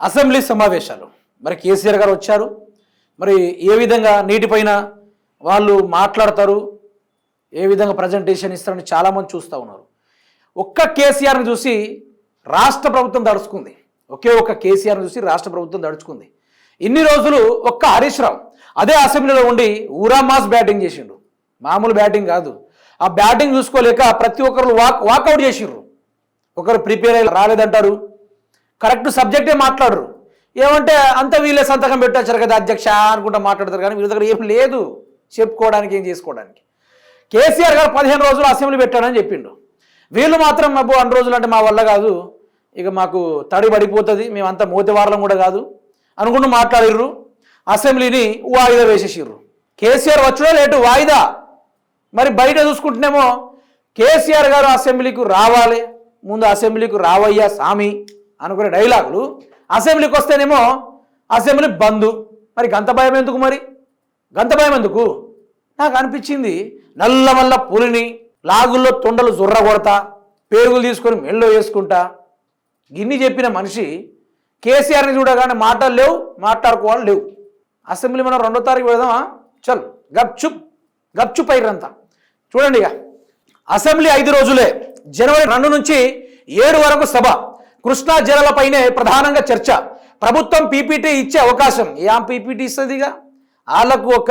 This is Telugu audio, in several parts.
అసెంబ్లీ సమావేశాలు. మరి కేసీఆర్ గారు వచ్చారు. మరి ఏ విధంగా నీటిపైన వాళ్ళు మాట్లాడతారు? ఏ విధంగా ప్రజెంటేషన్ ఇస్తారని చాలామంది చూస్తూ ఉన్నారు. ఒక్క కేసీఆర్ని చూసి రాష్ట్ర ప్రభుత్వం దడుచుకుంది ఒకే ఒక్క కేసీఆర్ని చూసి రాష్ట్ర ప్రభుత్వం దడుచుకుంది ఇన్ని రోజులు ఒక్క హరీష్ రావు అదే అసెంబ్లీలో ఉండి ఊరామాస్ బ్యాటింగ్ చేసిండు. మామూలు బ్యాటింగ్ కాదు. ఆ బ్యాటింగ్ చూసుకోలేక ప్రతి ఒక్కరు వాక్ వాకౌట్ చేసిండ్రు. ఒకరు ప్రిపేర్ అయ్యి రాలేదంటారు. కరెక్ట్ సబ్జెక్టే మాట్లాడరు. ఏమంటే అంత వీళ్ళే సంతకం పెట్టొచ్చారు కదా అధ్యక్ష అనుకుంటా మాట్లాడతారు కానీ వీళ్ళ దగ్గర ఏం లేదు చెప్పుకోవడానికి ఏం చేసుకోవడానికి. కేసీఆర్ గారు పదిహేను రోజులు అసెంబ్లీ పెట్టాడని చెప్పిండు. వీళ్ళు మాత్రం అబ్బో అన్ని రోజులు అంటే మా వల్ల కాదు ఇక మాకు తడి పడిపోతుంది మేమంతా మోతివారలం కూడా కాదు అనుకుంటూ మాట్లాడిర్రు. అసెంబ్లీని వాయిదా వేసేసిర్రు. కేసీఆర్ వచ్చడో లేటు వాయిదా. మరి బయట చూసుకుంటున్నామో కేసీఆర్ గారు అసెంబ్లీకి రావాలి ముందు అసెంబ్లీకి రావయ్యా సామి అనుకునే డైలాగులు అసెంబ్లీకి వస్తేనేమో అసెంబ్లీ బంద్. మరి గంత భయం ఎందుకు మరి? గంత భయం ఎందుకు? నాకు అనిపించింది నల్ల మల్ల పులిని లాగుల్లో తొండలు జుర్ర కొడతా పేరుగులు తీసుకొని మెళ్ళో వేసుకుంటా. గిన్ని చెప్పిన మనిషి కేసీఆర్ని చూడగానే మాటలు లేవు మాట్లాడుకోవాలి లేవు. అసెంబ్లీ మనం రెండో తారీఖు పెడదామా చల్ గప్చుప్ గప్చుప్ అయ్యారంతా చూడండి ఇక అసెంబ్లీ ఐదు రోజులే జనవరి రెండు నుంచి ఏడు వరకు సభ. కృష్ణా జలాలపైనే ప్రధానంగా చర్చ. ప్రభుత్వం పీపీటీ ఇచ్చే అవకాశం. ఏం పీపీటీ ఇస్తుందిగా? వాళ్ళకు ఒక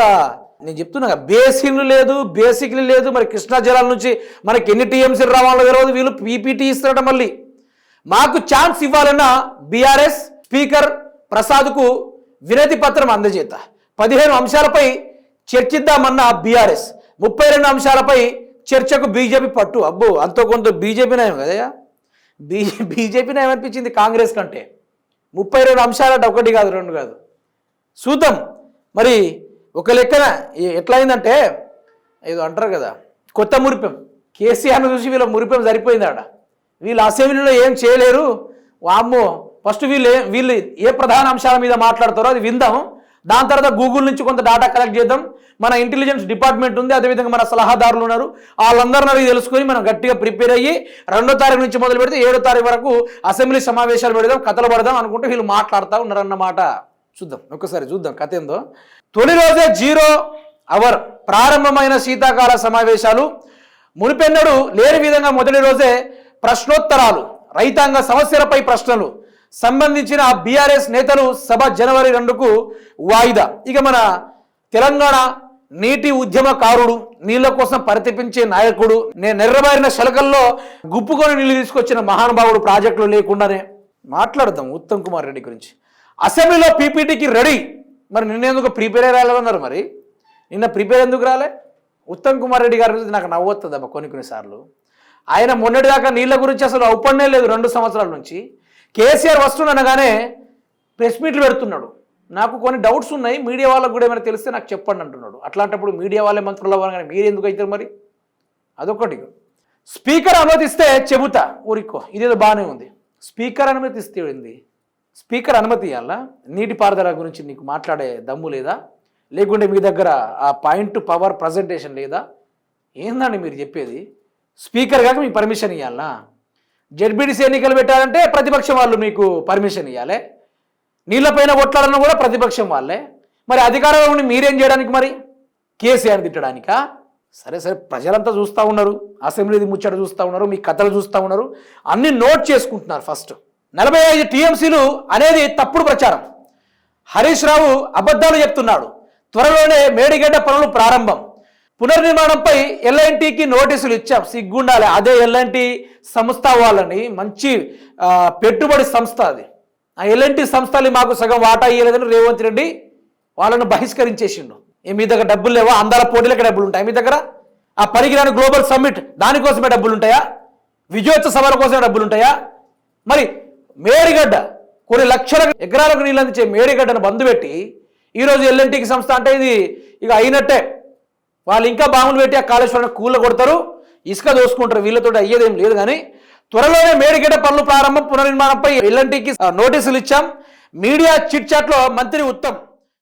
నేను చెప్తున్నా బేసిక్లు లేదు బేసిక్లు లేదు. మరి కృష్ణా జలాల నుంచి మనకి ఎన్ని టీఎంసీలు రావాలో తెలియదు వీళ్ళు పీపీటీ ఇస్తారట మళ్ళీ. మాకు ఛాన్స్ ఇవ్వాలన్న బీఆర్ఎస్ స్పీకర్ ప్రసాద్కు వినతి పత్రం అందజేత. పదిహేను అంశాలపై చర్చిద్దామన్న బీఆర్ఎస్. ముప్పై రెండు అంశాలపై చర్చకు బీజేపీ పట్టు. అబ్బో అంతో కొంత బీజేపీ నయం బీ బీజేపీని ఏమనిపించింది కాంగ్రెస్ కంటే? ముప్పై రెండు అంశాలంటే ఒకటి కాదు రెండు కాదు. చూద్దాం మరి ఒక లెక్కన ఎట్లా అయిందంటే ఏదో అంటారు కదా కొత్త మురిపెం. కేసీఆర్ను చూసి వీళ్ళ మురిపెం సరిపోయింది ఆడ వీళ్ళు అసెంబ్లీలో ఏం చేయలేరు. వామ్మో ఫస్ట్ వీళ్ళు వీళ్ళు ఏ ప్రధాన అంశాల మీద మాట్లాడతారో అది విందాం దాని తర్వాత గూగుల్ నుంచి కొంత డేటా కలెక్ట్ చేద్దాం. మన ఇంటెలిజెన్స్ డిపార్ట్మెంట్ ఉంది అదేవిధంగా మన సలహాదారులు ఉన్నారు. వాళ్ళందరిని అవి తెలుసుకొని మనం గట్టిగా ప్రిపేర్ అయ్యి రెండో తారీఖు నుంచి మొదలు పెడితే ఏడో తారీఖు వరకు అసెంబ్లీ సమావేశాలు పెడదాం కథలు పడదాం అనుకుంటే వీళ్ళు మాట్లాడుతూ ఉన్నారన్నమాట. చూద్దాం ఒక్కసారి చూద్దాం కథ ఏందో. తొలి రోజే జీరో అవర్ ప్రారంభమైన శీతాకాల సమావేశాలు. మునిపెన్నడు లేని విధంగా మొదటి రోజే ప్రశ్నోత్తరాలు రైతాంగ సమస్యలపై ప్రశ్నలు. సంబంధించిన బీఆర్ఎస్ నేతలు సభ జనవరి రెండుకు వాయిదా. ఇక మన తెలంగాణ నీటి ఉద్యమకారుడు నీళ్ళ కోసం పరితపించే నాయకుడు నేను నెర్రబారిన శలకల్లో గుప్పుకొని నీళ్ళు తీసుకొచ్చిన మహానుభావుడు ప్రాజెక్టులు లేకుండానే మాట్లాడదాం ఉత్తమ్ కుమార్ రెడ్డి గురించి. అసెంబ్లీలో పీపీటీకి రెడీ. మరి నిన్నెందుకు ప్రిపేర్ రాలేదన్నారు మరి? నిన్న ప్రిపేర్ ఎందుకు రాలే? ఉత్తమ్ కుమార్ రెడ్డి గారి గురించి నాకు నవ్వొస్తుంది అబ్బా కొన్ని కొన్నిసార్లు ఆయన మొన్నటిదాకా నీళ్ళ గురించి అసలు అవుపడనే లేదు రెండు సంవత్సరాల నుంచి. కేసీఆర్ వస్తుండనగానే ప్రెస్ మీట్లు పెడుతున్నాడు. నాకు కొన్ని డౌట్స్ ఉన్నాయి. మీడియా వాళ్ళకు కూడా ఏమైనా తెలిస్తే నాకు చెప్పండి అంటున్నాడు. అట్లాంటప్పుడు మీడియా వాళ్ళే మంత్రులు అవ్వాలి కానీ మీరు ఎందుకు అవుతారు మరి? అదొకటి. స్పీకర్ అనుమతిస్తే చెబుతా. ఊరికో. ఇదేదో బాగానే ఉంది. స్పీకర్ అనుమతిస్తే ఏంది? స్పీకర్ అనుమతి ఇవ్వాలా నీటిపారుదల గురించి నీకు మాట్లాడే దమ్ము లేదా? లేకుంటే మీ దగ్గర ఆ పాయింట్ పవర్ ప్రజెంటేషన్ లేదా? ఏందండి మీరు చెప్పేది? స్పీకర్ కాక మీకు పర్మిషన్ ఇవ్వాలా జడ్బీడీసీ ఎన్నికలు పెట్టాలంటే ప్రతిపక్షం వాళ్ళు మీకు పర్మిషన్ ఇవ్వాలి నీళ్ళపైన కొట్లాడడం కూడా ప్రతిపక్షం వాళ్ళే. మరి అధికారంలో ఉండి మీరేం చేయడానికి మరి? కేసీఆర్ తిట్టడానికా? సరే సరే ప్రజలంతా చూస్తూ ఉన్నారు. అసెంబ్లీ ముచ్చట చూస్తూ ఉన్నారు మీ కథలు చూస్తూ ఉన్నారు. అన్ని నోట్ చేసుకుంటున్నారు ఫస్ట్. నలభై ఐదు టీఎంసీలు అనేది తప్పుడు ప్రచారం. హరీష్ రావు అబద్ధాలు చెప్తున్నాడు. త్వరలోనే మేడిగడ్డ పనులు ప్రారంభం. పునర్నిర్మాణంపై ఎల్ఎన్టీకి నోటీసులు ఇచ్చాం. సిగ్గుండాలి. అదే ఎల్ఎన్టీ సంస్థ వాళ్ళని మంచి పెట్టుబడి సంస్థ అది. ఆ ఎల్ఎన్టీ సంస్థలు మాకు సగం వాటా ఇవ్వలేదని రేవంత్ రెడ్డి వాళ్ళను బహిష్కరించేసిండు. ఏ మీ దగ్గర డబ్బులు లేవా? అందాల పోటీలకి డబ్బులు ఉంటాయి మీ దగ్గర? ఆ పరిగిరాని గ్లోబల్ సమ్మిట్ దానికోసమే డబ్బులు ఉంటాయా? విజయోత్సవ సభల కోసమే డబ్బులు ఉంటాయా? మరి మేడిగడ్డ కొన్ని లక్షల ఎకరాలకు నీళ్ళు అందించే మేడిగడ్డను బంధు పెట్టి ఈరోజు ఎల్ఎన్టీకి సంస్థ అంటే ఇది ఇక అయినట్టే. వాళ్ళు ఇంకా బాంబులు పెట్టి ఆ కాళేశ్వరం కూల కొడతారు ఇసుక దోసుకుంటారు. వీళ్ళతో అయ్యేదేం లేదు కానీ త్వరలోనే మేడిగడ్డ పనులు ప్రారంభం పునర్నిర్మాణంపై ఎల్ఎన్టీకి నోటీసులు ఇచ్చాం. మీడియా చిట్ చాట్లో మంత్రి ఉత్తమ్